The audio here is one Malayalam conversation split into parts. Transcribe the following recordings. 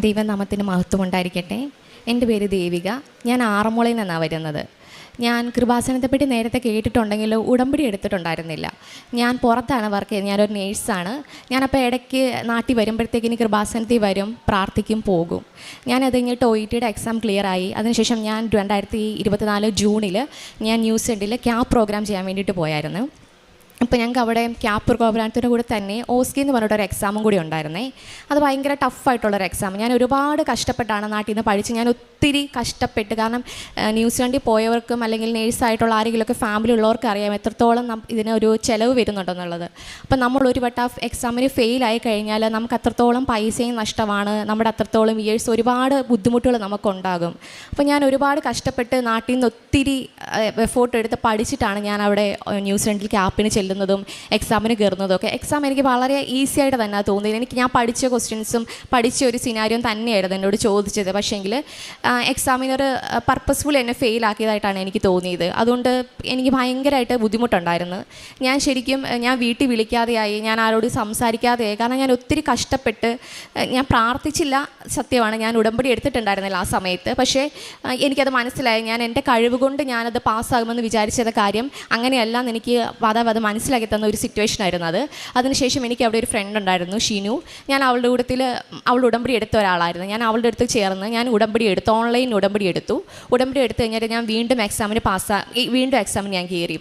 ദൈവനാമത്തിന് മഹത്വം ഉണ്ടായിരിക്കട്ടെ എന്റെ പേര് ദേവിക. ഞാൻ ആറന്മുളയിൽ നിന്നാണ് വരുന്നത്. ഞാൻ കൃപാസനത്തെപ്പറ്റി നേരത്തെ കേട്ടിട്ടുണ്ടെങ്കിലും ഉടമ്പടി എടുത്തിട്ടുണ്ടായിരുന്നില്ല. ഞാൻ പുറത്താണ് വർക്ക് ചെയ്യുന്നത്. ഞാനൊരു നേഴ്സാണ്. ഞാനപ്പോൾ ഇടയ്ക്ക് നാട്ടിൽ വരുമ്പോഴത്തേക്കിന് കൃപാസനത്തിൽ വരും പ്രാർത്ഥിക്കും പോകും. ഞാൻ കഴിഞ്ഞിട്ട് ഒ ഇ ടിയുടെ എക്സാം ക്ലിയർ ആയി. അതിനുശേഷം ഞാൻ രണ്ടായിരത്തി ഇരുപത്തിനാല് ജൂണിൽ ഞാൻ ന്യൂസ് എഡിൽ ക്യാബ് പ്രോഗ്രാം ചെയ്യാൻ വേണ്ടിയിട്ട് പോയായിരുന്നു. അപ്പോൾ ഞങ്ങൾക്ക് അവിടെ ക്യാപ്പൂർ പ്രോഗ്രാമത്തിന്റെ കൂടെ തന്നെ ഓസ്കി എന്ന് പറഞ്ഞിട്ടൊരു എക്സാമും കൂടി ഉണ്ടായിരുന്നേ. അത് ഭയങ്കര ടഫായിട്ടുള്ളൊരു എക്സാം ഞാൻ ഒരുപാട് കഷ്ടപ്പെട്ടാണ് നാട്ടിൽ നിന്ന് പഠിച്ച്. ഞാൻ ഒത്തിരി കഷ്ടപ്പെട്ട് കാരണം ന്യൂസിലൻഡിൽ പോയവർക്കും അല്ലെങ്കിൽ നേഴ്സായിട്ടുള്ള ആരെങ്കിലുമൊക്കെ ഫാമിലി ഉള്ളവർക്ക് അറിയാം എത്രത്തോളം നം ഇതിനൊരു ചിലവ് വരുന്നുണ്ടെന്നുള്ളത് അപ്പോൾ നമ്മൾ ഒരു വട്ട എക്സാമിന് ഫെയിൽ ആയി കഴിഞ്ഞാൽ നമുക്ക് അത്രത്തോളം പൈസയും നഷ്ടമാണ്. നമ്മുടെ അത്രത്തോളം ഇയേഴ്സ് ഒരുപാട് ബുദ്ധിമുട്ടുകൾ നമുക്കുണ്ടാകും. അപ്പോൾ ഞാൻ ഒരുപാട് കഷ്ടപ്പെട്ട് നാട്ടിൽ നിന്ന് ഒത്തിരി എഫോർട്ട് എടുത്ത് പഠിച്ചിട്ടാണ് ഞാൻ അവിടെ ന്യൂസിലൻഡിൽ ക്യാപ്പിന് ചെല്ലുന്നതും. എക്സാമിന് കയറുന്നതും ഒക്കെ. എക്സാം എനിക്ക് വളരെ ഈസി ആയിട്ട് തന്നെ തോന്നിയത്. എനിക്ക് ഞാൻ പഠിച്ച ക്വസ്റ്റ്യൻസും പഠിച്ച ഒരു സിനാരിയും തന്നെയായിരുന്നു എന്നോട് ചോദിച്ചത്. പക്ഷേങ്കിൽ എക്സാമിനർ പർപ്പസ്ഫുൾ എന്നെ ഫെയിലാക്കിയതായിട്ടാണ് എനിക്ക് തോന്നിയത്. അതുകൊണ്ട് എനിക്ക് ഭയങ്കരമായിട്ട് ബുദ്ധിമുട്ടുണ്ടായിരുന്നു. ഞാൻ ശരിക്കും ഞാൻ വീട്ടിൽ വിളിക്കാതെയായി ഞാൻ ആരോടും സംസാരിക്കാതെയായി കാരണം ഞാൻ ഒത്തിരി കഷ്ടപ്പെട്ട് ഞാൻ പ്രാർത്ഥിച്ചില്ല സത്യമാണ്. ഞാൻ ഉടമ്പടി എടുത്തിട്ടുണ്ടായിരുന്നില്ല ആ സമയത്ത്. പക്ഷേ എനിക്കത് മനസ്സിലായി. ഞാൻ എന്റെ കഴിവ് കൊണ്ട് ഞാനത് പാസ്സാകുമെന്ന് വിചാരിച്ചത് കാര്യം അങ്ങനെയല്ല എനിക്ക് അത് മനസ്സിലാക്കി തന്ന ഒരു സിറ്റുവേഷൻ ആയിരുന്നു അത്. അതിനുശേഷം എനിക്ക് അവിടെ ഒരു ഫ്രണ്ട് ഉണ്ടായിരുന്നു ഷീനു. ഞാൻ അവളുടെ കൂട്ടത്തിൽ അവൾ ഉടമ്പടി എടുത്ത ഒരാളായിരുന്നു. ഞാൻ അവളുടെ അടുത്ത് ചേർന്ന് ഞാൻ ഉടമ്പടി എടുത്തു ഓൺലൈൻ ഉടമ്പടി എടുത്തു. ഉടമ്പടി എടുത്തു കഴിഞ്ഞാൽ ഞാൻ വീണ്ടും എക്സാമിന് പാസ്സാ വീണ്ടും എക്സാമിന് ഞാൻ കയറി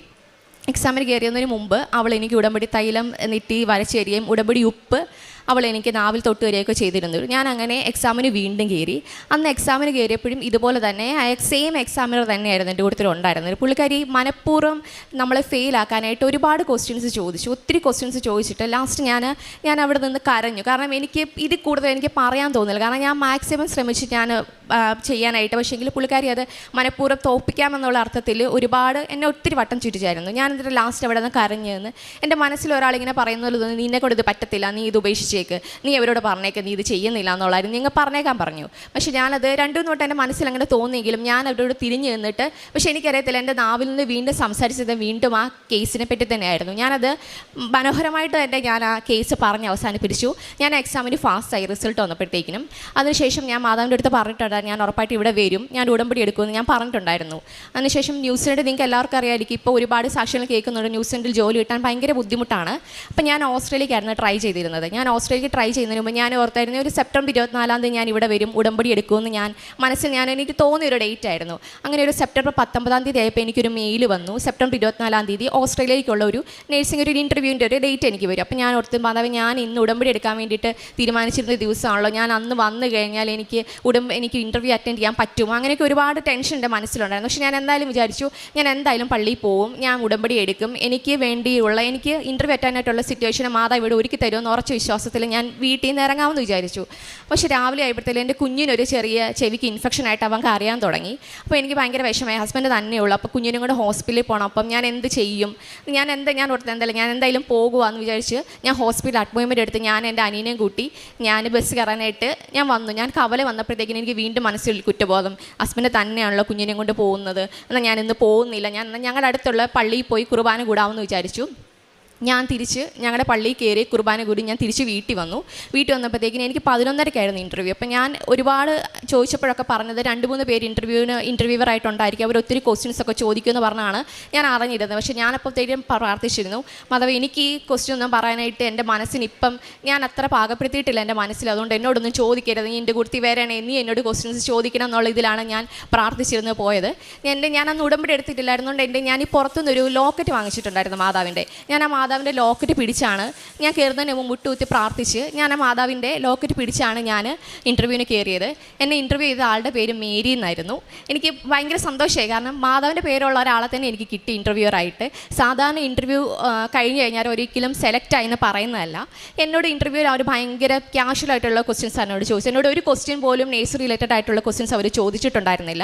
എക്സാമിന് കയറിയതിന് മുമ്പ് അവൾ എനിക്ക് ഉടമ്പടി തൈലം നെറ്റി വരച്ചേരിയും ഉടമ്പടി ഉപ്പ് അവൾ എനിക്ക് നാവിൽ തൊട്ട് വരികയൊക്കെ ചെയ്തിരുന്നു. ഞാൻ അങ്ങനെ എക്സാമിന് വീണ്ടും കയറി അന്ന് എക്സാമിന് കയറിയപ്പോഴും ഇതുപോലെ തന്നെ സെയിം എക്സാമിനർ തന്നെയായിരുന്നു എന്റെ കൂട്ടത്തിൽ ഉണ്ടായിരുന്നത്. പുള്ളിക്കാരി മനഃപൂർവം നമ്മളെ ഫെയിൽ ആക്കാനായിട്ട് ഒരുപാട് ക്വസ്റ്റ്യൻസ് ചോദിച്ചു. ഒത്തിരി ക്വസ്റ്റ്യൻസ് ചോദിച്ചിട്ട് ലാസ്റ്റ് ഞാൻ ഞാൻ അവിടെ നിന്ന് കരഞ്ഞു. കാരണം എനിക്ക് ഇത് കൂടുതൽ എനിക്ക് പറയാൻ തോന്നില്ല. കാരണം ഞാൻ മാക്സിമം ശ്രമിച്ച് ഞാൻ ചെയ്യാനായിട്ട്. പക്ഷേ പക്ഷേങ്കിൽ പുള്ളിക്കാരി അത് മനഃപൂർവം തോപ്പിക്കാമെന്നുള്ള അർത്ഥത്തിൽ ഒരുപാട് എന്നെ ഒത്തിരി വട്ടം ചുറ്റിച്ചായിരുന്നു. ഞാൻ എന്നിട്ട് ലാസ്റ്റ് അവിടെ നിന്ന് കരഞ്ഞു നിന്ന് എന്റെ മനസ്സിൽ ഒരാളിങ്ങനെ പറയുന്നത് നിന്നെ കൊണ്ട് ഇത് പറ്റത്തില്ല. നീ ഇത് ഉപേക്ഷിച്ചേക്ക് നീ അവരോട് പറഞ്ഞേക്ക് നീ ഇത് ചെയ്യുന്നില്ല എന്നുള്ളതായിരുന്നു. നിങ്ങൾ പറഞ്ഞേക്കാൻ പറഞ്ഞു. പക്ഷേ ഞാനത് രണ്ടു തൊട്ട് എന്റെ മനസ്സിൽ അങ്ങനെ തോന്നിയെങ്കിലും ഞാൻ അവരോട് തിരിഞ്ഞു നിന്നിട്ട് പക്ഷേ എനിക്കറിയത്തില്ല എന്റെ നാവിൽ നിന്ന് വീണ്ടും സംസാരിച്ചത് വീണ്ടും ആ കേസിനെ പറ്റി തന്നെയായിരുന്നു. ഞാനത് മനോഹരമായിട്ട് തന്നെ ഞാൻ ആ കേസ് പറഞ്ഞ് അവസാനിപ്പിച്ചു. ഞാൻ എക്സാമിന് ഫാസ്റ്റായി റിസൾട്ട് വന്നപ്പോഴത്തേക്കിനും. അതിനുശേഷം ഞാൻ മാതാവിന്റെ അടുത്ത് പറഞ്ഞിട്ടുണ്ടായിരുന്നു ഞാൻ ഉറപ്പായിട്ട് ഇവിടെ വരും. ഞാൻ ഉടമ്പടി എടുക്കുമെന്ന് ഞാൻ പറഞ്ഞിട്ടുണ്ടായിരുന്നു. അതിനുശേഷം ന്യൂസിലൻഡ് നിങ്ങൾക്ക് എല്ലാവർക്കും അറിയാമായിരിക്കും ഇപ്പോൾ ഒരുപാട് സാക്ഷികൾ കേൾക്കുന്നുണ്ട് ന്യൂസിലൻഡിൽ ജോലി കിട്ടാൻ ഭയങ്കര ബുദ്ധിമുട്ടാണ്. അപ്പം ഞാൻ ഓസ്ട്രേലിയക്കായിരുന്നു ട്രൈ ചെയ്തിരുന്നത്. ഞാൻ ഓസ്ട്രേലിയക്ക് ട്രൈ ചെയ്യുന്നതിന് മുമ്പ് ഞാൻ ഓർത്തായിരുന്നു ഒരു സെപ്റ്റംബർ ഇരുപത്തിനാലാം തീയതി ഞാൻ ഇവിടെ വരും ഉടമ്പടി എടുക്കുമെന്ന് ഞാൻ മനസ്സിൽ ഞാൻ എനിക്ക് തോന്നിയൊരു ഡേറ്റ് ആയിരുന്നു. അങ്ങനെ ഒരു സെപ്റ്റംബർ പത്തൊമ്പതാം തീയതി ആയപ്പോൾ എനിക്കൊരു മെയിൽ വന്നു. സെപ്റ്റംബർ ഇരുപത്തിനാലാം തീയതി ഓസ്ട്രേലിയയ്ക്കുള്ള ഒരു നേഴ്സിംഗ് ഒരു ഇന്റർവ്യൂവിന്റെ ഒരു ഡേറ്റ് എനിക്ക് വരും. അപ്പോൾ ഞാൻ ഓർത്ത് മാതാവ് ഞാൻ ഇന്ന് ഉടമ്പടി എടുക്കാൻ വേണ്ടിയിട്ട് തീരുമാനിച്ചിരുന്ന ദിവസമാണല്ലോ. ഞാൻ അന്ന് വന്നു കഴിഞ്ഞാൽ എനിക്ക് ഉടമ്പ എനിക്ക് ഇന്റർവ്യൂ അറ്റൻഡ് ചെയ്യാൻ പറ്റുമോ? അങ്ങനെയൊക്കെ ഒരുപാട് ടെൻഷൻ എന്റെ മനസ്സിലുണ്ടായിരുന്നു. പക്ഷേ ഞാൻ എന്തായാലും വിചാരിച്ചു ഞാൻ എന്തായാലും പള്ളിയിൽ പോവും ഞാൻ ഉടമ്പടി എടുക്കും. എനിക്ക് വേണ്ടിയുള്ള എനിക്ക് ഇന്റർവ്യൂ അറ്റാനായിട്ടുള്ള സിറ്റുവേഷൻ മാതാവ് ഇവിടെ ഒരുക്കി തരുമെന്ന് ഉറച്ച വിശ്വാസത്തിൽ ഞാൻ വീട്ടിൽ നിന്ന് ഇറങ്ങാമെന്ന് വിചാരിച്ചു. പക്ഷേ രാവിലെ ആയപ്പോഴത്തേലും എന്റെ കുഞ്ഞിനൊരു ചെറിയ ചെവിക്ക് ഇൻഫെക്ഷൻ ആയിട്ട് അവൻ അറിയാൻ തുടങ്ങി. അപ്പോൾ എനിക്ക് ഭയങ്കര വിഷമമായി. ഹസ്ബൻഡ് തന്നെയുള്ളൂ അപ്പോൾ കുഞ്ഞിനും കൂടെ ഹോസ്പിറ്റലിൽ പോകണം അപ്പം ഞാൻ എന്ത് ചെയ്യും? ഞാൻ എന്താ ഞാൻ ഓർത്ത് എന്തായാലും ഞാൻ എന്തായാലും പോകുവാന്ന് വിചാരിച്ച് ഞാൻ ഹോസ്പിറ്റലിൽ അപ്പോയിൻമെന്റ് എടുത്ത് ഞാൻ എന്റെ അനിയനെയും കൂട്ടി ഞാൻ ബസ് കയറാനായിട്ട് ഞാൻ വന്നു. ഞാൻ കവല വന്നപ്പോഴത്തേക്കിനും എനിക്ക് വീണ്ടും മനസ്സിൽ കുറ്റബോധം. ഹസ്ബൻഡ് തന്നെയാണല്ലോ കുഞ്ഞിനെയും കൊണ്ട് പോകുന്നത്. എന്നാൽ ഞാൻ ഇന്ന് പോകുന്നില്ല. ഞാൻ ഞങ്ങളുടെ അടുത്തുള്ള പള്ളിയിൽ പോയി കുർബാന കൂടാമെന്ന് വിചാരിച്ചു. ഞാൻ തിരിച്ച് ഞങ്ങളുടെ പള്ളിയിൽ കയറി കുർബാന കൂടി ഞാൻ തിരിച്ച് വീട്ടിൽ വന്നു. വീട്ടിൽ വന്നപ്പോഴത്തേക്കിന് എനിക്ക് പതിനൊന്നരക്കായിരുന്നു ഇന്റർവ്യൂ അപ്പോൾ ഞാൻ ഒരുപാട് ചോദിച്ചപ്പോഴൊക്കെ പറഞ്ഞത് രണ്ട് മൂന്ന് പേര് ഇന്റർവ്യൂവിന് ഇന്റർവ്യൂവർ ആയിട്ടുണ്ടായിരിക്കും. അവർ ഒത്തിരി ക്വസ്റ്റ്യൻസ് ഒക്കെ ചോദിക്കുമെന്ന് പറഞ്ഞാണ് ഞാൻ അറിഞ്ഞിരുന്നത്. പക്ഷേ ഞാനപ്പോഴത്തേക്കും പ്രാർത്ഥിച്ചിരുന്നു. മാധവ് എനിക്ക് ഈ ക്വസ്റ്റ്യൻ ഒന്നും പറയാനായിട്ട് എന്റെ മനസ്സിന് ഇപ്പം ഞാൻ അത്ര പാകപ്പെടുത്തിയിട്ടില്ല എന്റെ മനസ്സിൽ. അതുകൊണ്ട് എന്നോടൊന്നും ചോദിക്കരുത്. നീ എന്റെ കുർത്തി വേറെയാണ്. നീ എന്നോട് ക്വസ്റ്റ്യൻസ് ചോദിക്കണം എന്നുള്ള ഇതിലാണ് ഞാൻ പ്രാർത്ഥിച്ചിരുന്നു പോയത്. എന്റെ ഞാൻ അന്ന് ഉടമ്പടി എടുത്തിട്ടില്ലായിരുന്നുകൊണ്ട് എന്റെ ഞാൻ ഈ പുറത്തുനിന്നൊരു ലോക്കറ്റ് വാങ്ങിച്ചിട്ടുണ്ടായിരുന്നു മാതാവിന്റെ. ഞാൻ ആ മാതാവിന്റെ ലോക്കറ്റ് പിടിച്ചാണ്. ഞാൻ കയറുന്നതിന് മുമ്പ് മുട്ടുകുത്തി പ്രാർത്ഥിച്ച് ഞാൻ ആ മാതാവിന്റെ ലോക്കറ്റ് പിടിച്ചാണ് ഞാൻ ഇന്റർവ്യൂവിന് കയറിയത് എന്നെ ഇന്റർവ്യൂ ചെയ്ത ആളുടെ പേര് മേരി എന്നായിരുന്നു. എനിക്ക് ഭയങ്കര സന്തോഷമായി. കാരണം മാതാവിന്റെ പേരുള്ള ഒരാളെ തന്നെ എനിക്ക് കിട്ടി ഇന്റർവ്യൂവറായിട്ട് സാധാരണ ഇന്റർവ്യൂ കഴിഞ്ഞ് കഴിഞ്ഞാൽ ഒരിക്കലും സെലക്ട് എന്ന് പറയുന്നതല്ല. എന്നോട് ഇന്റർവ്യൂവിൽ അവർ ഭയങ്കര ക്യാഷ്വൽ ആയിട്ടുള്ള ക്വസ്റ്റ്യൻസ് എന്നോട് ചോദിച്ചു എന്നോട് ഒരു ക്വസ്റ്റ്യൻ പോലും നേഴ്സ് റിലേറ്റഡ് ആയിട്ടുള്ള ക്വസ്റ്റ്യൻസ് അവർ ചോദിച്ചിട്ടുണ്ടായിരുന്നില്ല.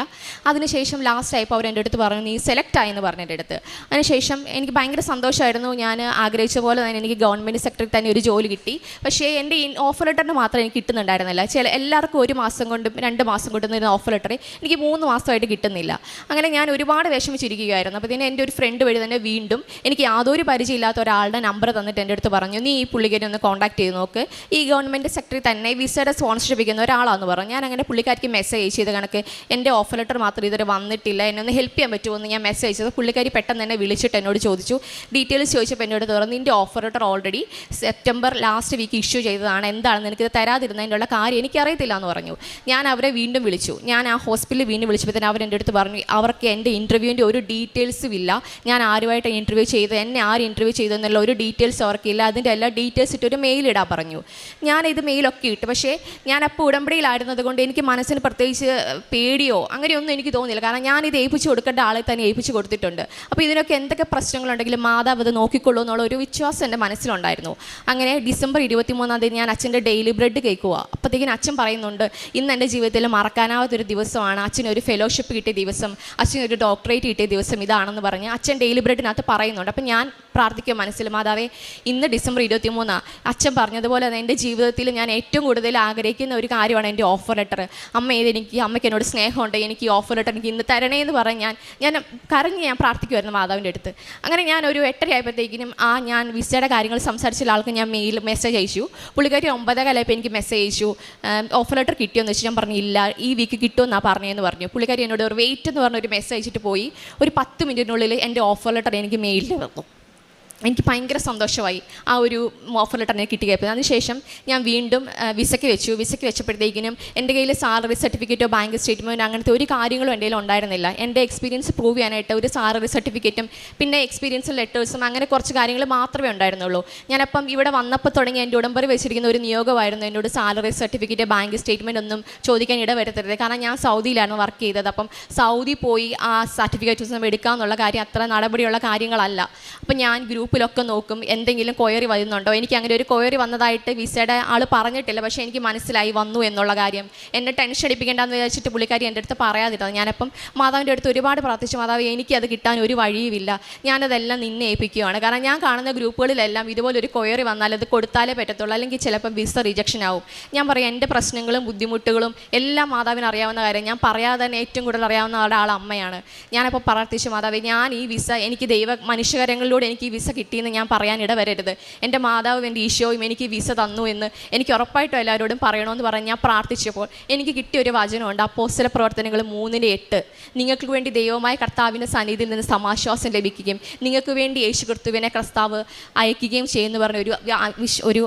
അതിനുശേഷം ലാസ്റ്റ് ആയപ്പോൾ അവർ എന്റെ അടുത്ത് പറഞ്ഞു നീ സെലക്ട് ആയി എന്ന് പറഞ്ഞു എന്റെ അടുത്ത്. അതിനുശേഷം എനിക്ക് ഭയങ്കര സന്തോഷമായിരുന്നു. ഞാൻ ആഗ്രഹിച്ച പോലെ തന്നെ എനിക്ക് ഗവൺമെന്റ് സെക്ടറിൽ തന്നെ ഒരു ജോലി കിട്ടി. പക്ഷേ എന്റെ ഓഫർ ലെറ്ററിന് മാത്രം എനിക്ക് കിട്ടുന്നുണ്ടായിരുന്നില്ല. ചില എല്ലാവർക്കും ഒരു മാസം കൊണ്ടും രണ്ട് മാസം കൊണ്ടും തരുന്ന ഓഫർ ലെറ്റർ എനിക്ക് മൂന്ന് മാസമായിട്ട് കിട്ടുന്നില്ല. അങ്ങനെ ഞാൻ ഒരുപാട് വിഷമിച്ചിരിക്കുകയായിരുന്നു. അപ്പോൾ ഇതിന് എന്റെ ഒരു ഫ്രണ്ട് വഴി തന്നെ വീണ്ടും എനിക്ക് യാതൊരു പരിചയമില്ലാത്ത ഒരാളുടെ നമ്പർ തന്നിട്ട് എന്റെ അടുത്ത് പറഞ്ഞു നീ ഈ പുള്ളിക്കാരി ഒന്ന് കോൺടാക്ട് ചെയ്ത് നോക്ക്. ഈ ഗവൺമെന്റ് സെക്ടറിൽ തന്നെ വിസയുടെ സ്പോൺസർഷിപ്പ് ചെയ്യുന്ന ഒരാളാണെന്ന് പറഞ്ഞു. ഞാൻ അങ്ങനെ പുള്ളിക്കാരിക്ക് മെസ്സേജ് ചെയ്ത് കണക്ക് എന്റെ ഓഫർ ലെറ്റർ മാത്രം ഇതുവരെ വന്നിട്ടില്ല. എന്നെ ഒന്ന് ഹെൽപ്പ് ചെയ്യാൻ പറ്റുമോ എന്ന് ഞാൻ മെസ്സേജ് അയച്ചത് പുള്ളിക്കാരി പെട്ടെന്ന് തന്നെ വിളിച്ചിട്ട് എന്നോട് ചോദിച്ചു. ഡീറ്റെയിൽസ് ചോദിച്ചപ്പോൾ എന്നോട് തുറന്ന് നിന്റെ offer letter already September last week issue ചെയ്തതാണ്. എന്താണെന്ന് എനിക്കിത് തരാതിരുന്നതിനുള്ള കാര്യം എനിക്കറിയത്തില്ല എന്ന് പറഞ്ഞു. ഞാൻ അവരെ വീണ്ടും വിളിച്ചു. ഞാൻ ആ ഹോസ്പിറ്റലിൽ വീണ്ടും വിളിച്ചപ്പോൾ അവർ അടുത്ത് പറഞ്ഞു അവർക്ക് എന്റെ ഇന്റർവ്യൂവിന്റെ ഒരു ഡീറ്റെയിൽസും ഇല്ല. ഞാൻ ആരുമായിട്ട് ഇന്റർവ്യൂ ചെയ്ത് എന്നെ ആര് ഇന്റർവ്യൂ ചെയ്തു എന്നുള്ള ഒരു ഡീറ്റെയിൽസ് അവർക്കില്ല അതിന്റെ എല്ലാ ഡീറ്റെയിൽസ് ഇട്ട് ഒരു മെയിൽ ഇടാൻ പറഞ്ഞു. ഞാൻ ഇത് മെയിലൊക്കെ ഇട്ട്. പക്ഷേ ഞാൻ അപ്പോൾ ഉടമ്പടിയിലായിരുന്നത് കൊണ്ട് എനിക്ക് മനസ്സിന് പ്രത്യേകിച്ച് പേടിയോ അങ്ങനെയൊന്നും എനിക്ക് തോന്നിയില്ല. കാരണം ഞാൻ ഇത് ഏൽപ്പിച്ച് കൊടുക്കേണ്ട ആളെ തന്നെ ഏൽപ്പിച്ച് കൊടുത്തിട്ടുണ്ട്. അപ്പോൾ ഇതിനൊക്കെ എന്തൊക്കെ പ്രശ്നങ്ങളുണ്ടെങ്കിലും മാതാവ് അത് നോക്കിക്കൊള്ളൂ എന്നുള്ള ഒരു വിശ്വാസം എന്റെ മനസ്സിലുണ്ടായിരുന്നു. അങ്ങനെ ഡിസംബർ ഇരുപത്തി മൂന്നാം തീയതി ഞാൻ അച്ഛന്റെ ഡെയിലി ബ്രെഡ് കേൾക്കുക അപ്പോഴത്തേക്കിന് അച്ഛൻ പറയുന്നുണ്ട് ഇന്ന് എന്റെ ജീവിതത്തിൽ മറക്കാനാവാത്തൊരു ദിവസമാണ്. അച്ഛന് ഒരു ഫെലോഷിപ്പ് കിട്ടിയ ദിവസം അച്ഛന് ഒരു ഡോക്ടറേറ്റ് കിട്ടിയ ദിവസം ഇതാണെന്ന് പറഞ്ഞ് അച്ഛൻ ഡെയിലി ബ്രെഡിനകത്ത് പറയുന്നുണ്ട്. അപ്പം ഞാൻ പ്രാർത്ഥിക്കുക മനസ്സിൽ മാതാവേ ഇന്ന് ഡിസംബർ ഇരുപത്തി മൂന്നാണ് അച്ഛൻ പറഞ്ഞതുപോലെ തന്നെ എന്റെ ജീവിതത്തിൽ ഞാൻ ഏറ്റവും കൂടുതൽ ആഗ്രഹിക്കുന്ന ഒരു കാര്യമാണ് എന്റെ ഓഫർ ലെറ്റർ. അമ്മ ഏത് എനിക്ക് അമ്മയ്ക്ക് എന്നോട് സ്നേഹമുണ്ട്. എനിക്ക് ഈ ഓഫർ ലെറ്റർ എനിക്ക് ഇന്ന് തരണേ എന്ന് പറഞ്ഞ് ഞാൻ ഞാൻ കരഞ്ഞ് ഞാൻ പ്രാർത്ഥിക്കുമായിരുന്നു മാതാവിന്റെ അടുത്ത്. അങ്ങനെ ഞാൻ ഒരു എട്ടര ആയപ്പോഴത്തേക്കിനും ആ ഞാൻ വിസയുടെ കാര്യങ്ങൾ സംസാരിച്ച ആൾക്ക് ഞാൻ മെയിൽ മെസ്സേജ് അയച്ചു. പുള്ളിക്കാരി ഒമ്പതേ കാലമായപ്പോൾ എനിക്ക് മെസ്സേജ് അയച്ചു. ഓഫർ ലെറ്റർ കിട്ടിയോ എന്ന് വെച്ച് ഞാൻ പറഞ്ഞു ഇല്ല ഈ വീക്ക് കിട്ടുമെന്നാണ് പറഞ്ഞതെന്ന് പറഞ്ഞു. പുള്ളിക്കാരി എന്നോട് ഒരു വെയിറ്റ് എന്ന് പറഞ്ഞ ഒരു മെസ്സേജ് അയച്ചിട്ട് പോയി. ഒരു പത്ത് മിനിറ്റിനുള്ളിൽ എന്റെ ഓഫർ ലെറ്റർ എനിക്ക് മെയിലിൽ വന്നു. എനിക്ക് ഭയങ്കര സന്തോഷമായി ആ ഒരു ഓഫർ ലെറ്റർ എനിക്ക് കിട്ടിയപ്പോൾ അതിനുശേഷം ഞാൻ വീണ്ടും വിസയ്ക്ക് വെച്ചു. വിസയ്ക്ക് വെച്ചപ്പോഴത്തേക്കിനും എന്റെ കയ്യിൽ സാലറി സർട്ടിഫിക്കറ്റോ ബാങ്ക് സ്റ്റേറ്റ്മെന്റോ അങ്ങനത്തെ ഒരു കാര്യങ്ങളും എന്റെ കയ്യിൽ ഉണ്ടായിരുന്നില്ല. എന്റെ എക്സ്പീരിയൻസ് പ്രൂവ് ചെയ്യാനായിട്ട് ഒരു സാലറി സർട്ടിഫിക്കറ്റും പിന്നെ എക്സ്പീരിയൻസ് ലെറ്റേഴ്സും അങ്ങനെ കുറച്ച് കാര്യങ്ങൾ മാത്രമേ ഉണ്ടായിരുന്നുള്ളൂ. ഞാനപ്പം ഇവിടെ വന്നപ്പോൾ തുടങ്ങി എന്റെ ഉടമ്പറി വെച്ചിരിക്കുന്ന ഒരു നിയോഗമായിരുന്നു എന്നോട് സാലറി സർട്ടിഫിക്കറ്റ് ബാങ്ക് സ്റ്റേറ്റ്മെന്റ് ഒന്നും ചോദിക്കാൻ ഇടവരുത്തരുത്. കാരണം ഞാൻ സൗദിയിലാണ് വർക്ക് ചെയ്തത്. അപ്പം സൗദി പോയി ആ സർട്ടിഫിക്കറ്റ്സ് ഒന്നും എടുക്കാമെന്നുള്ള കാര്യം അത്ര നടപടിയുള്ള കാര്യങ്ങളല്ല. അപ്പം ഞാൻ ഗ്രൂപ്പിലൊക്കെ നോക്കും എന്തെങ്കിലും കൊയറി വരുന്നുണ്ടോ? എനിക്ക് അങ്ങനെ ഒരു കൊയറി വന്നതായിട്ട് വിസയുടെ ആൾ പറഞ്ഞിട്ടില്ല. പക്ഷേ എനിക്ക് മനസ്സിലായി വന്നു എന്നുള്ള കാര്യം. എന്നെ ടെൻഷൻ അടിപ്പിക്കേണ്ടെന്ന് വിചാരിച്ചിട്ട് പുള്ളിക്കാരി എന്റെ അടുത്ത് പറയാതിരുന്നത്. ഞാനപ്പം മാതാവിന്റെ അടുത്ത് ഒരുപാട് പ്രാർത്ഥിച്ചു. മാതാവ് എനിക്കത് കിട്ടാൻ ഒരു വഴിയുമില്ല. ഞാനതെല്ലാം നിന്നെ ഏൽപ്പിക്കുകയാണ് കാരണം ഞാൻ കാണുന്ന ഗ്രൂപ്പുകളിലെല്ലാം ഇതുപോലെ ഒരു കൊയറി വന്നാൽ അത് കൊടുത്താലേ പറ്റത്തുള്ളൂ. അല്ലെങ്കിൽ ചിലപ്പം വിസ റിജക്ഷൻ ആവും. ഞാൻ പറയാം എന്റെ പ്രശ്നങ്ങളും ബുദ്ധിമുട്ടുകളും എല്ലാം മാതാവിന് അറിയാവുന്ന കാര്യം. ഞാൻ പറയാതെ തന്നെ ഏറ്റവും കൂടുതൽ അറിയാവുന്ന ആളുടെ ആൾ അമ്മയാണ്. ഞാനപ്പോൾ പ്രാർത്ഥിച്ചു മാതാവ് ഞാൻ ഈ വിസ എനിക്ക് ദൈവ മനുഷ്യകരങ്ങളിലൂടെ എനിക്ക് ഈ വിസ കിട്ടിയെന്ന് ഞാൻ പറയാൻ ഇടവരരുത്. എന്റെ മാതാവും എന്റെ ഈശോയും എനിക്ക് വിസ തന്നു എന്ന് എനിക്ക് ഉറപ്പായിട്ടും എല്ലാവരോടും പറയണമെന്ന് പറഞ്ഞ് ഞാൻ പ്രാർത്ഥിച്ചപ്പോൾ എനിക്ക് കിട്ടിയ ഒരു വചനമുണ്ട്. അപ്പോസ്തല പ്രവർത്തനങ്ങൾ മൂന്നിലെ എട്ട്. നിങ്ങൾക്ക് വേണ്ടി ദൈവമായ കർത്താവിന്റെ സന്നിധിയിൽ നിന്ന് സമാശ്വാസം ലഭിക്കുകയും നിങ്ങൾക്ക് വേണ്ടി യേശു ക്രിസ്തുവിനെ കർത്താവ് അയക്കുകയും ചെയ്യുന്നു പറഞ്ഞ ഒരു ഒരു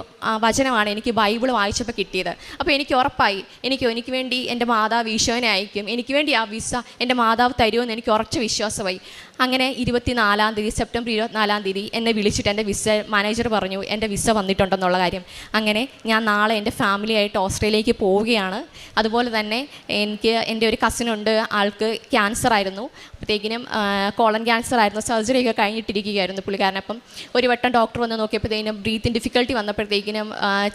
വചനമാണ് എനിക്ക് ബൈബിൾ വായിച്ചപ്പോൾ കിട്ടിയത്. അപ്പോൾ എനിക്ക് ഉറപ്പായി. എനിക്ക് എനിക്ക് വേണ്ടി എന്റെ മാതാവ് ഈശോനെ അയക്കും. എനിക്ക് വേണ്ടി ആ വിസ എന്റെ മാതാവ് തരുമെന്ന് എനിക്ക് ഉറച്ച വിശ്വാസമായി. അങ്ങനെ ഇരുപത്തിനാലാം തീയതി സെപ്റ്റംബർ ഇരുപത്തിനാലാം തീയതി എന്നെ വിളിച്ചിട്ട് എന്റെ വിസ മാനേജർ പറഞ്ഞു എന്റെ വിസ വന്നിട്ടുണ്ടെന്നുള്ള കാര്യം. അങ്ങനെ ഞാൻ നാളെ എന്റെ ഫാമിലിയായിട്ട് ഓസ്ട്രേലിയയ്ക്ക് പോവുകയാണ്. അതുപോലെ തന്നെ എനിക്ക് എന്റെ ഒരു കസിനുണ്ട് ആൾക്ക് ക്യാൻസർ ആയിരുന്നു. അപ്പോഴത്തേക്കിനും കോളൻ ക്യാൻസർ ആയിരുന്നു. സർജറി ഒക്കെ കഴിഞ്ഞിട്ടിരിക്കുകയായിരുന്നു പുള്ളിക്കാരൻ. അപ്പം ഒരു വട്ടം ഡോക്ടർ വന്ന് നോക്കിയപ്പോഴത്തേനും ബ്രീത്തിങ് ഡിഫിക്കൽട്ടി വന്നപ്പോഴത്തേക്കിനും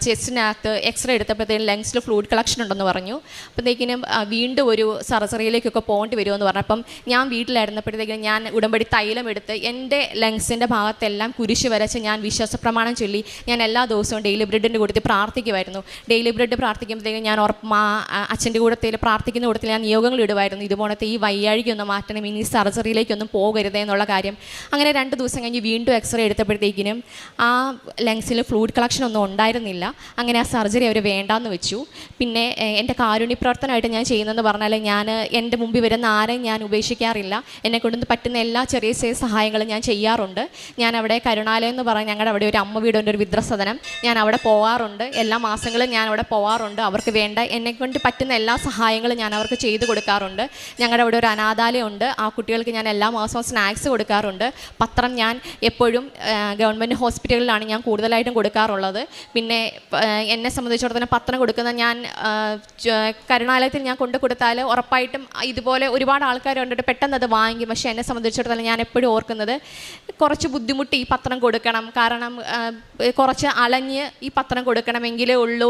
ചെസ്റ്റിനകത്ത് എക്സ്റേ എടുത്തപ്പോഴത്തേനും ലങ്സിൽ ഫ്ലൂയിഡ് കളക്ഷൻ ഉണ്ടെന്ന് പറഞ്ഞു. അപ്പോഴത്തേക്കിനും വീണ്ടും ഒരു സർജറിയിലേക്കൊക്കെ പോകേണ്ടി വരുമെന്ന് പറഞ്ഞപ്പം ഞാൻ വീട്ടിലായിരുന്നപ്പോഴത്തേക്കും ഞാൻ ഉടമ്പടി തൈലം എടുത്ത് എന്റെ ലങ്സിന്റെ ഭാഗത്തെല്ലാം കുരിശ് വരച്ച് ഞാൻ വിശ്വാസ പ്രമാണം ചൊല്ലി ഞാൻ എല്ലാ ദിവസവും ഡെയിലി ബ്രെഡിന്റെ കൂട്ടത്തിൽ പ്രാർത്ഥിക്കുമായിരുന്നു. ഡെയിലി ബ്രെഡ് പ്രാർത്ഥിക്കുമ്പോഴത്തേക്കും ഞാൻ ഉറപ്പ് അച്ഛന്റെ കൂടത്തിൽ പ്രാർത്ഥിക്കുന്ന കൂട്ടത്തിൽ ഞാൻ നിയോഗങ്ങൾ ഇടുമായിരുന്നു. ഇതുപോലത്തെ ഈ വയ്യാഴികൊന്നും മാറ്റണം ഇനി സർജറിയിലേക്കൊന്നും പോകരുത് എന്നുള്ള കാര്യം. അങ്ങനെ രണ്ട് ദിവസം കഴിഞ്ഞ് വീണ്ടും എക്സ്റേ എടുത്തപ്പോഴത്തേക്കിനും ആ ലങ്സിൽ ഫ്ലൂയിഡ് കളക്ഷൻ ഒന്നും ഉണ്ടായിരുന്നില്ല. അങ്ങനെ ആ സർജറി അവർ വേണ്ടാന്ന് വെച്ചു. പിന്നെ എന്റെ കാരുണ്യ പ്രവർത്തനമായിട്ട് ഞാൻ ചെയ്യുന്നതെന്ന് പറഞ്ഞാൽ ഞാൻ എന്റെ മുമ്പിൽ വരുന്ന ആരെയും ഞാൻ ഉപേക്ഷിക്കാറില്ല. എന്നെ കൊണ്ടൊന്ന് പറ്റുന്ന എല്ലാ ചെറിയ ചെറിയ സഹായങ്ങളും ഞാൻ ചെയ്യാറുണ്ട്. ഞാൻ അവിടെ കരുണാലയം എന്ന് പറഞ്ഞ് ഞങ്ങളുടെ അവിടെ ഒരു അമ്മ വീടുണ്ട് ഒരു വിദ്രസദനം. ഞാൻ അവിടെ പോകാറുണ്ട് എല്ലാ മാസങ്ങളും ഞാൻ അവിടെ പോകാറുണ്ട് അവർക്ക് വേണ്ട എന്നെ കൊണ്ട് പറ്റുന്ന എല്ലാ സഹായങ്ങളും ഞാൻ അവർക്ക് ചെയ്തു കൊടുക്കാറുണ്ട്. ഞങ്ങളുടെ അവിടെ ഒരു അനാഥാലയമുണ്ട് ആ കുട്ടികൾക്ക് ഞാൻ എല്ലാ മാസവും സ്നാക്സ് കൊടുക്കാറുണ്ട്. പത്രം ഞാൻ എപ്പോഴും ഗവൺമെന്റ് ഹോസ്പിറ്റലുകളിലാണ് ഞാൻ കൂടുതലായിട്ടും കൊടുക്കാറുള്ളത്. പിന്നെ എന്നെ സംബന്ധിച്ചിടത്തോളം പത്രം കൊടുക്കുന്ന ഞാൻ കരുണാലയത്തിൽ ഞാൻ കൊണ്ടു കൊടുത്താൽ ഉറപ്പായിട്ടും ഇതുപോലെ ഒരുപാട് ആൾക്കാരുണ്ട്. പെട്ടെന്ന് അത് വാങ്ങി പക്ഷേ എന്നെ സംബന്ധിച്ച് സംബന്ധിച്ചിടത്തോളം ഞാൻ എപ്പോഴും ഓർക്കുന്നത് കുറച്ച് ബുദ്ധിമുട്ട് ഈ പത്രം കൊടുക്കണം. കാരണം കുറച്ച് അലഞ്ഞ് ഈ പത്രം കൊടുക്കണമെങ്കിലേ ഉള്ളൂ.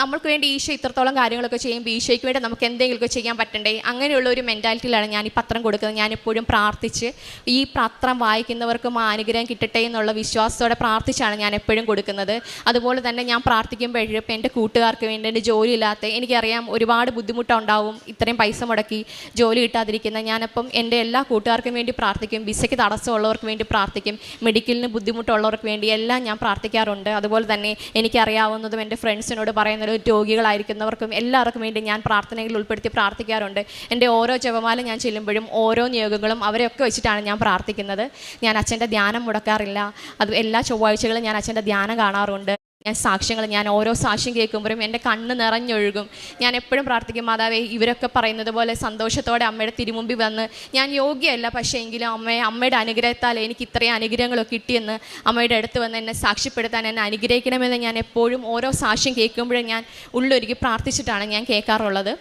നമ്മൾക്ക് വേണ്ടി ഈശോ ഇത്രത്തോളം കാര്യങ്ങളൊക്കെ ചെയ്യുമ്പോൾ ഈശോയ്ക്ക് വേണ്ടി നമുക്ക് എന്തെങ്കിലുമൊക്കെ ചെയ്യാൻ പറ്റണ്ടേ? അങ്ങനെയുള്ള ഒരു മെന്റാലിറ്റിയിലാണ് ഞാൻ ഈ പത്രം കൊടുക്കുന്നത്. ഞാൻ എപ്പോഴും പ്രാർത്ഥിച്ച് ഈ പത്രം വായിക്കുന്നവർക്കും ആ അനുഗ്രഹം കിട്ടട്ടെ എന്നുള്ള വിശ്വാസത്തോടെ പ്രാർത്ഥിച്ചാണ് ഞാൻ എപ്പോഴും കൊടുക്കുന്നത്. അതുപോലെ തന്നെ ഞാൻ പ്രാർത്ഥിക്കുമ്പോഴും എന്റെ കൂട്ടുകാർക്ക് വേണ്ടി എന്റെ ജോലിയില്ലാത്ത എനിക്കറിയാം ഒരുപാട് ബുദ്ധിമുട്ടുണ്ടാവും ഇത്രയും പൈസ മുടക്കി ജോലി കിട്ടാതിരിക്കുന്ന. ഞാനപ്പം എന്റെ എല്ലാ കൂട്ടുകാർക്കും വേണ്ടി പ്രാർത്ഥിക്കും വിസയ്ക്ക് തടസ്സമുള്ളവർക്ക് വേണ്ടി പ്രാർത്ഥിക്കും മെഡിക്കലിന് ബുദ്ധിമുട്ടുള്ളവർക്ക് വേണ്ടി എല്ലാം ഞാൻ പ്രാർത്ഥിക്കാറുണ്ട്. അതുപോലെ തന്നെ എനിക്കറിയാവുന്നതും എന്റെ ഫ്രണ്ട്സിനോട് പറയുന്നതും രോഗികളായിരിക്കുന്നവർക്കും എല്ലാവർക്കും വേണ്ടി ഞാൻ പ്രാർത്ഥനയിൽ ഉൾപ്പെടുത്തി പ്രാർത്ഥിക്കാറുണ്ട്. എന്റെ ഓരോ ജപമാല ഞാൻ ചെല്ലുമ്പോഴും ഓരോ നിയോഗങ്ങളും അവരെയൊക്കെ വെച്ചിട്ടാണ് ഞാൻ പ്രാർത്ഥിക്കുന്നത്. ഞാൻ അച്ഛന്റെ ധ്യാനം മുടക്കാറില്ല. അത് എല്ലാ ചൊവ്വാഴ്ചകളും ഞാൻ അച്ഛന്റെ ധ്യാനം കാണാറുണ്ട്. ഞാൻ സാക്ഷ്യങ്ങൾ ഞാൻ ഓരോ സാക്ഷ്യം കേൾക്കുമ്പോഴും എന്റെ കണ്ണ് നിറഞ്ഞൊഴുകും. ഞാൻ എപ്പോഴും പ്രാർത്ഥിക്കും മാതാവേ ഇവരൊക്കെ പറയുന്നത് പോലെ സന്തോഷത്തോടെ അമ്മയുടെ തിരുമുമ്പിൽ വന്ന് ഞാൻ യോഗ്യമല്ല പക്ഷേ എങ്കിലും അമ്മയെ അമ്മയുടെ അനുഗ്രഹത്താൽ എനിക്ക് ഇത്രയും അനുഗ്രഹങ്ങളൊക്കെ കിട്ടിയെന്ന് അമ്മയുടെ അടുത്ത് വന്ന് എന്നെ സാക്ഷ്യപ്പെടുത്താൻ എന്നെ അനുഗ്രഹിക്കണമെന്ന് ഞാൻ എപ്പോഴും ഓരോ സാക്ഷ്യം കേൾക്കുമ്പോഴും ഞാൻ ഉള്ളൊരുക്കി പ്രാർത്ഥിച്ചിട്ടാണ് ഞാൻ കേൾക്കാറുള്ളത്.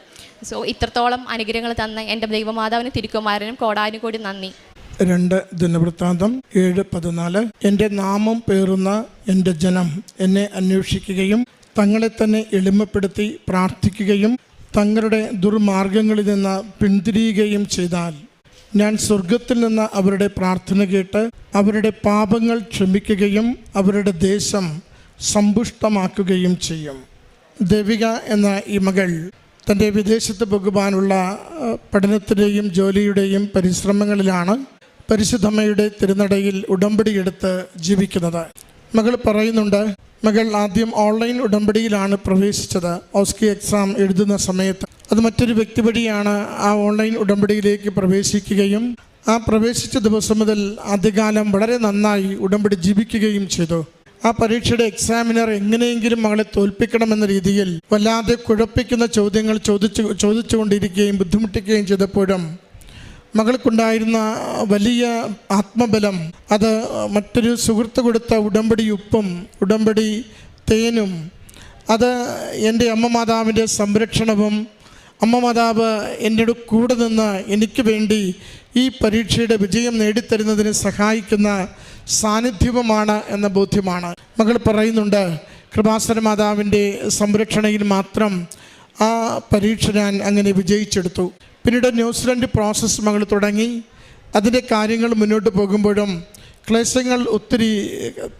സോ ഇത്രത്തോളം അനുഗ്രഹങ്ങൾ തന്ന എന്റെ ദൈവമാതാവിന് തിരുക്കുമാരനും കോടാനും കൂടി നന്ദി. രണ്ട് ദിനവൃത്താന്തം ഏഴ് പതിനാല്. എന്റെ നാമം പേറുന്ന എന്റെ ജനം എന്നെ അന്വേഷിക്കുകയും തങ്ങളെ തന്നെ എളിമപ്പെടുത്തി പ്രാർത്ഥിക്കുകയും തങ്ങളുടെ ദുർമാർഗങ്ങളിൽ നിന്ന് പിന്തിരിയുകയും ചെയ്താൽ ഞാൻ സ്വർഗത്തിൽ നിന്ന് അവരുടെ പ്രാർത്ഥന കേട്ട് അവരുടെ പാപങ്ങൾ ക്ഷമിക്കുകയും അവരുടെ ദേശം സമ്പുഷ്ടമാക്കുകയും ചെയ്യും. ദേവിക എന്ന ഈ മകൾ തന്റെ വിദേശത്ത് പോകുവാനുള്ള പഠനത്തിന്റെയും ജോലിയുടെയും പരിശ്രമങ്ങളിലാണ് പരിശുദ്ധമ്മയുടെ തിരുനടയിൽ ഉടമ്പടിയെടുത്ത് ജീവിക്കുന്നത്. മകൾ പറയുന്നുണ്ട് മകൾ ആദ്യം ഓൺലൈൻ ഉടമ്പടിയിലാണ് പ്രവേശിച്ചത്. ഓസ്കി എക്സാം എഴുതുന്ന സമയത്ത് അത് മറ്റൊരു വ്യക്തി വഴിയാണ് ആ ഓൺലൈൻ ഉടമ്പടിയിലേക്ക് പ്രവേശിക്കുകയും ആ പ്രവേശിച്ച ദിവസം മുതൽ ആദ്യകാലം വളരെ നന്നായി ഉടമ്പടി ജീവിക്കുകയും ചെയ്തു. ആ പരീക്ഷയുടെ എക്സാമിനർ എങ്ങനെയെങ്കിലും മകളെ തോൽപ്പിക്കണമെന്ന രീതിയിൽ വല്ലാതെ കുഴപ്പിക്കുന്ന ചോദ്യങ്ങൾ ചോദിച്ചു ചോദിച്ചുകൊണ്ടിരിക്കുകയും ബുദ്ധിമുട്ടിക്കുകയും ചെയ്തപ്പോഴും മകൾക്കുണ്ടായിരുന്ന വലിയ ആത്മബലം അത് മറ്റൊരു സുഹൃത്ത് കൊടുത്ത ഉടമ്പടി ഉപ്പും ഉടമ്പടി തേനും അത് എന്റെ അമ്മ മാതാവിന്റെ സംരക്ഷണവും അമ്മ മാതാവ് എന്റെ കൂടെ നിന്ന് എനിക്ക് വേണ്ടി ഈ പരീക്ഷയുടെ വിജയം നേടിത്തരുന്നതിന് സഹായിക്കുന്ന സാന്നിധ്യവുമാണ് എന്ന ബോധ്യമാണ്. മകൾ പറയുന്നുണ്ട് കൃപാസന മാതാവിന്റെ സംരക്ഷണയിൽ മാത്രം ആ പരീക്ഷ ഞാൻ അങ്ങനെ വിജയിച്ചെടുത്തു. പിന്നീട് ന്യൂസിലൻഡ് പ്രോസസ്സ് മകൾ തുടങ്ങി. അതിന്റെ കാര്യങ്ങൾ മുന്നോട്ട് പോകുമ്പോഴും ക്ലേശങ്ങൾ ഒത്തിരി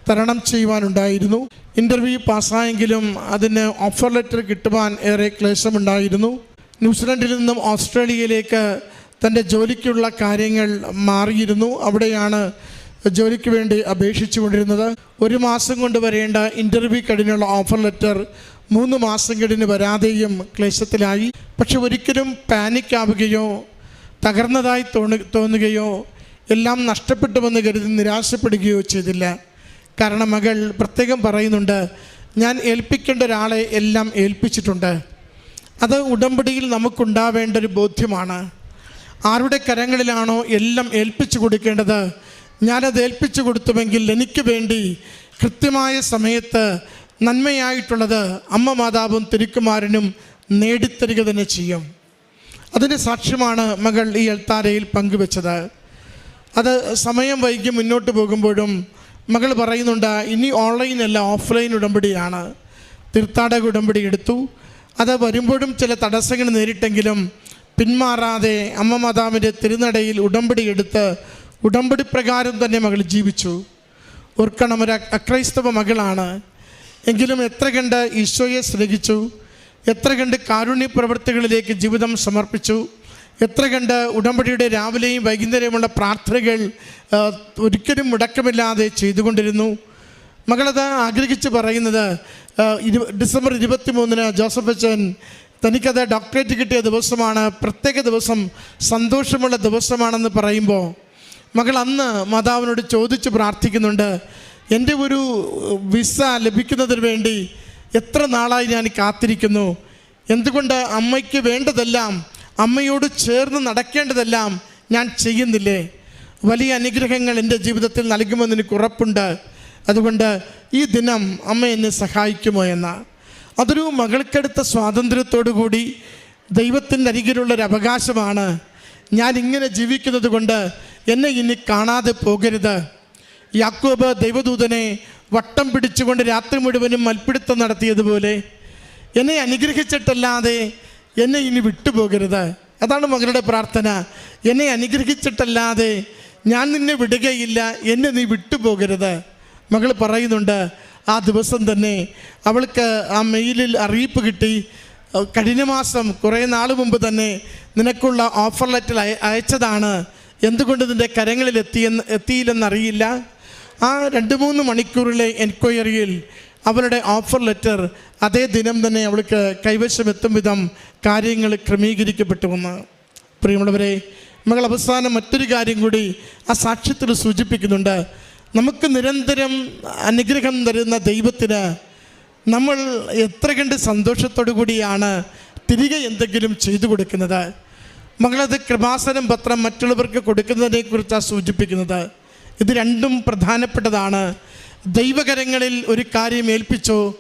തരണം ചെയ്യുവാനുണ്ടായിരുന്നു. ഇന്റർവ്യൂ പാസ്സായെങ്കിലും അതിന് ഓഫർ ലെറ്റർ കിട്ടുവാൻ ഏറെ ക്ലേശമുണ്ടായിരുന്നു. ന്യൂസിലൻഡിൽ നിന്നും ഓസ്ട്രേലിയയിലേക്ക് തന്റെ ജോലിക്കുള്ള കാര്യങ്ങൾ മാറിയിരുന്നു. അവിടെയാണ് ജോലിക്ക് വേണ്ടി അപേക്ഷിച്ചു കൊണ്ടിരുന്നത് ഒരു മാസം കൊണ്ട് വരേണ്ട ഇന്റർവ്യൂ കഴിഞ്ഞുള്ള ഓഫർ ലെറ്റർ മൂന്ന് മാസം കഴിഞ്ഞ് വരാതെയും ക്ലേശത്തിലായി. പക്ഷെ ഒരിക്കലും പാനിക്കാവുകയോ തകർന്നതായി തോന്നു തോന്നുകയോ എല്ലാം നഷ്ടപ്പെട്ടുവെന്ന് കരുതി നിരാശപ്പെടുകയോ ചെയ്തില്ല. കാരണം മകൾ പ്രത്യേകം പറയുന്നുണ്ട് ഞാൻ ഏൽപ്പിക്കേണ്ട ഒരാളെ എല്ലാം ഏൽപ്പിച്ചിട്ടുണ്ട്. അത് ഉടമ്പടിയിൽ നമുക്കുണ്ടാവേണ്ട ഒരു ബോധ്യമാണ്. ആരുടെ കരങ്ങളിലാണോ എല്ലാം ഏൽപ്പിച്ചു കൊടുക്കേണ്ടത്? ഞാനത് ഏൽപ്പിച്ചു കൊടുത്തുമെങ്കിൽ എനിക്ക് വേണ്ടി കൃത്യമായ സമയത്ത് നന്മയായിട്ടുള്ളത് അമ്മ മാതാവും തിരുക്കുമാരനും നേടിത്തരിക തന്നെ ചെയ്യും. അതിന്റെ സാക്ഷ്യമാണ് മകൾ ഈ എൽത്താരയിൽ പങ്കുവെച്ചത്. അത് സമയം വൈകി മുന്നോട്ട് പോകുമ്പോഴും മകൾ പറയുന്നുണ്ട് ഇനി ഓൺലൈനല്ല ഓഫ്ലൈൻ ഉടമ്പടിയാണ്. തീർത്ഥാടക ഉടമ്പടി എടുത്തു. അത് വരുമ്പോഴും ചില തടസ്സങ്ങൾ നേരിട്ടെങ്കിലും പിന്മാറാതെ അമ്മ മാതാവിന്റെ തിരുനടയിൽ ഉടമ്പടി എടുത്ത് ഉടമ്പടി പ്രകാരം തന്നെ മകൾ ജീവിച്ചു. ഓർക്കണം ഒരു അക്രൈസ്തവ മകളാണ്. എങ്കിലും എത്ര കണ്ട് ഈശോയെ സ്നേഹിച്ചു എത്ര കണ്ട് കാരുണ്യ പ്രവൃത്തികളിലേക്ക് ജീവിതം സമർപ്പിച്ചു എത്ര കണ്ട് ഉടമ്പടിയുടെ രാവിലെയും വൈകുന്നേരവുമുള്ള പ്രാർത്ഥനകൾ ഒരിക്കലും മുടക്കമില്ലാതെ ചെയ്തുകൊണ്ടിരുന്നു. മകളത് ആഗ്രഹിച്ച് പറയുന്നത് ഡിസംബർ ഇരുപത്തി മൂന്നിന് ജോസഫ് അച്ഛൻ തനിക്കത് ഡോക്ടറേറ്റ് കിട്ടിയ ദിവസമാണ് പ്രത്യേക ദിവസം സന്തോഷമുള്ള ദിവസമാണെന്ന് പറയുമ്പോൾ മകൾ അന്ന് മാതാവിനോട് ചോദിച്ച് പ്രാർത്ഥിക്കുന്നുണ്ട് എന്റെ ഒരു വിസ ലഭിക്കുന്നതിന് വേണ്ടി എത്ര നാളായി ഞാൻ കാത്തിരിക്കുന്നു. എന്തുകൊണ്ട് അമ്മയ്ക്ക് വേണ്ടതെല്ലാം അമ്മയോട് ചേർന്ന് നടക്കേണ്ടതെല്ലാം ഞാൻ ചെയ്യുന്നില്ലേ? വലിയ അനുഗ്രഹങ്ങൾ എന്റെ ജീവിതത്തിൽ നൽകുമെന്ന് എനിക്ക് ഉറപ്പുണ്ട്. അതുകൊണ്ട് ഈ ദിനം അമ്മ എന്നെ സഹായിക്കുമോ എന്ന. അതൊരു മകൾക്കെടുത്ത സ്വാതന്ത്ര്യത്തോടു കൂടി ദൈവത്തിന്റെ അരികിലുള്ളൊരു അവകാശമാണ്. ഞാൻ ഇങ്ങനെ ജീവിക്കുന്നത് കൊണ്ട് എന്നെ ഇനി കാണാതെ പോകരുത്. യാക്കോബ് ദൈവദൂതനെ വട്ടം പിടിച്ചുകൊണ്ട് രാത്രി മുഴുവനും മൽപ്പിടുത്തം നടത്തിയതുപോലെ എന്നെ അനുഗ്രഹിച്ചിട്ടല്ലാതെ എന്നെ ഇനി വിട്ടുപോകരുത്. അതാണ് മകളുടെ പ്രാർത്ഥന. എന്നെ അനുഗ്രഹിച്ചിട്ടല്ലാതെ ഞാൻ നിന്നെ വിടുകയില്ല എന്നെ നീ വിട്ടുപോകരുത്. മകൾ പറയുന്നുണ്ട് ആ ദിവസം തന്നെ അവൾക്ക് ആ മെയിലിൽ അറിയിപ്പ് കിട്ടി. കഴിഞ്ഞ മാസം കുറേ നാൾ മുമ്പ് തന്നെ നിനക്കുള്ള ഓഫർ ലെറ്റർ അയച്ചതാണ്. എന്തുകൊണ്ട് നിന്റെ കരങ്ങളിൽ എത്തിയെന്ന് എത്തിയില്ലെന്നറിയില്ല? ആ രണ്ട് മൂന്ന് മണിക്കൂറിലെ എൻക്വയറിയിൽ അവരുടെ ഓഫർ ലെറ്റർ അതേ ദിനം തന്നെ അവൾക്ക് കൈവശം എത്തും വിധം കാര്യങ്ങൾ ക്രമീകരിക്കപ്പെട്ടു വന്ന്. പ്രിയമുള്ളവരെ മകൾ അവസാനം മറ്റൊരു കാര്യം കൂടി ആ സാക്ഷ്യത്തിൽ സൂചിപ്പിക്കുന്നുണ്ട്. നമുക്ക് നിരന്തരം അനുഗ്രഹം തരുന്ന ദൈവത്തിന് നമ്മൾ എത്ര കണ്ട് സന്തോഷത്തോടു കൂടിയാണ് തിരികെ എന്തെങ്കിലും ചെയ്തു കൊടുക്കുന്നത്. മകളത് കൃപാസനം പത്രം മറ്റുള്ളവർക്ക് കൊടുക്കുന്നതിനെക്കുറിച്ചാണ് സൂചിപ്പിക്കുന്നത്. ഇത് രണ്ടും പ്രധാനപ്പെട്ടതാണ്. ദൈവകരങ്ങളിൽ ഒരു കാര്യം ഏൽപ്പിച്ചു.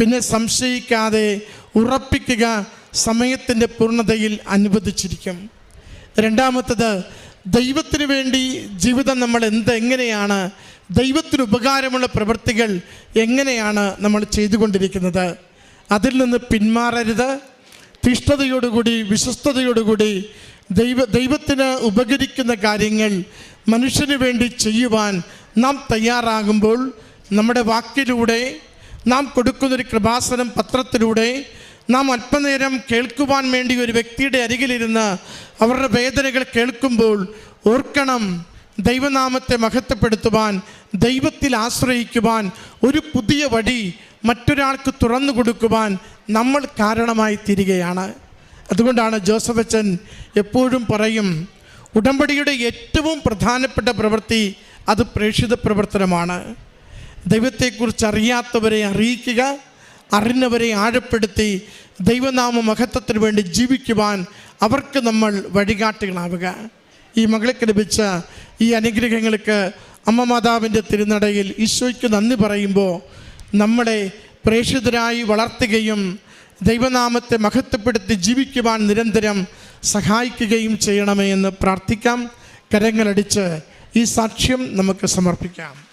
പിന്നെ സംശയിക്കാതെ ഉറപ്പിക്കുക സമയത്തിന്റെ പൂർണതയിൽ അനുവദിച്ചിരിക്കും. രണ്ടാമത്തത് ദൈവത്തിന് വേണ്ടി ജീവിതം നമ്മൾ എന്ത് എങ്ങനെയാണ് ദൈവത്തിന് ഉപകാരമുള്ള പ്രവൃത്തികൾ എങ്ങനെയാണ് നമ്മൾ ചെയ്തുകൊണ്ടിരിക്കുന്നത്. അതിൽ നിന്ന് പിന്മാറരുത്. തിഷ്ഠതയോടുകൂടി വിശ്വസ്തയോടുകൂടി ദൈവ ദൈവത്തിന് ഉപകരിക്കുന്ന കാര്യങ്ങൾ മനുഷ്യന് വേണ്ടി ചെയ്യുവാൻ നാം തയ്യാറാകുമ്പോൾ നമ്മുടെ വാക്കിലൂടെ നാം കൊടുക്കുന്നൊരു കൃപാസനം പത്രത്തിലൂടെ നാം അല്പനേരം കേൾക്കുവാൻ വേണ്ടി ഒരു വ്യക്തിയുടെ അരികിലിരുന്ന് അവരുടെ വേദനകൾ കേൾക്കുമ്പോൾ ഓർക്കണം ദൈവനാമത്തെ മഹത്വപ്പെടുത്തുവാൻ ദൈവത്തിൽ ആശ്രയിക്കുവാൻ ഒരു പുതിയ വഴി മറ്റൊരാൾക്ക് തുറന്നു കൊടുക്കുവാൻ നമ്മൾ കാരണമായി തീരുകയാണ് അതുകൊണ്ടാണ് ജോസഫ് അച്ഛൻ എപ്പോഴും പറയും ഉടമ്പടിയുടെ ഏറ്റവും പ്രധാനപ്പെട്ട പ്രവൃത്തി അത് പ്രേക്ഷിത പ്രവർത്തനമാണ്. ദൈവത്തെക്കുറിച്ച് അറിയാത്തവരെ അറിയിക്കുക അറിഞ്ഞവരെ ആഴപ്പെടുത്തി ദൈവനാമ മഹത്വത്തിന് വേണ്ടി ജീവിക്കുവാൻ അവർക്ക് നമ്മൾ വഴികാട്ടികളാവുക. ഈ മകൾക്ക് ലഭിച്ച ഈ അനുഗ്രഹങ്ങൾക്ക് അമ്മ മാതാവിന്റെ തിരുനടയിൽ ഈശോയ്ക്ക് നന്ദി പറയുമ്പോൾ നമ്മളെ പ്രേക്ഷിതരായി വളർത്തുകയും ദൈവനാമത്തെ മഹത്വപ്പെടുത്തി ജീവിക്കുവാൻ നിരന്തരം സഹായിക്കുകയും ചെയ്യണമേ എന്ന് പ്രാർത്ഥിക്കാം. കരങ്ങളടിച്ച് ഈ സാക്ഷ്യം നമുക്ക് സമർപ്പിക്കാം.